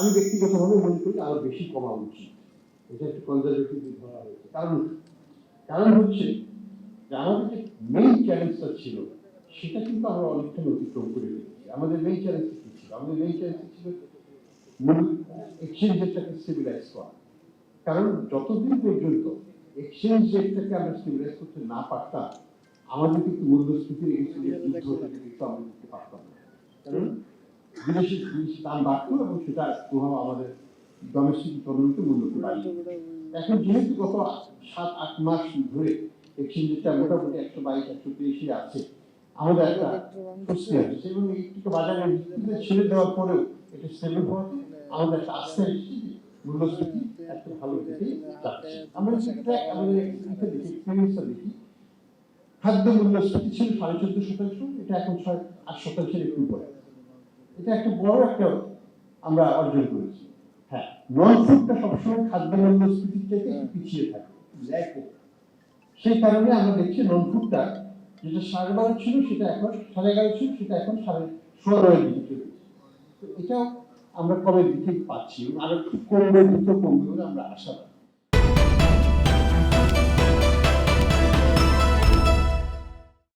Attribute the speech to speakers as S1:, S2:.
S1: আমি ব্যক্তিগতভাবে মনে করি আরও বেশি কমা উচিত। এটা একটু কনজারভেটিভ ধরা হয়েছে। কারণ কারণ হচ্ছে যে আমাদের যে মেইন চ্যালেঞ্জটা ছিল, সেটা কিন্তু আমরা অনেকখানি অতিক্রম করে ফেলেছি আমাদের মেইন চ্যালেঞ্জটা কি ছিল? আমাদের মেইন চ্যালেঞ্জটা ছিল মূল এক্সচেঞ্জ রেটটাকে স্টেবিলাইজ করা। কারণ যতদিন পর্যন্ত এক্সচেঞ্জ রেটটাকে আমরা স্টেবিলাইজ করতে না পারতাম, আমাদের কিন্তু মূল্যস্ফীতির এই যুদ্ধ কিন্তু আমরা করতে পারতাম না। কারণ বিদেশি জিনিস দাম বাড়তো এবং সেটার প্রভাব আমাদের ডোমেস্টিক ইকোনমিতে মূল্যকে বাড়িয়ে এখন যেহেতু গত সাত, আট মাস ধরে এক্সচেঞ্জটা মোটামুটি একশো বাইশ, একশো তেইশে আছে, আমাদের একটা স্বস্তি আছে। এবং একটু বাজারে ছেড়ে দেওয়ার পরেও এটা স্টেবল হওয়াতে আমাদের একটা আস্থা মূল্যস্ফীতি একটা ভালো দিকে যাচ্ছে। আমরা সেটা আমাদের এক্সপিরিয়েন্সটা দেখি, খাদ্য মূল্যস্ফীতি ছিল সাড়ে চোদ্দ শতাংশ, এটা এখন ছয়, আট শতাংশের একটু উপরে। এটা একটা বড় একটা আমরা অর্জন করেছি। হ্যাঁ। নন ফুডটা সবসময় খাদ্য মূল্যস্ফীতির থেকে পিছিয়ে থাকে। সেই কারণে আমরা দেখছি নন ফুডটা যেটা সাড়ে বারো ছিল সেটা এখন সাড়ে এগারো ছিল সেটা এখন সাড়ে ষোলোর দিকে চলে। তো এটাও আমরা কবে দিকে পাচ্ছি আরও একটু কমবে দ্রুত কমবে বলে আমরা আশাবাদী।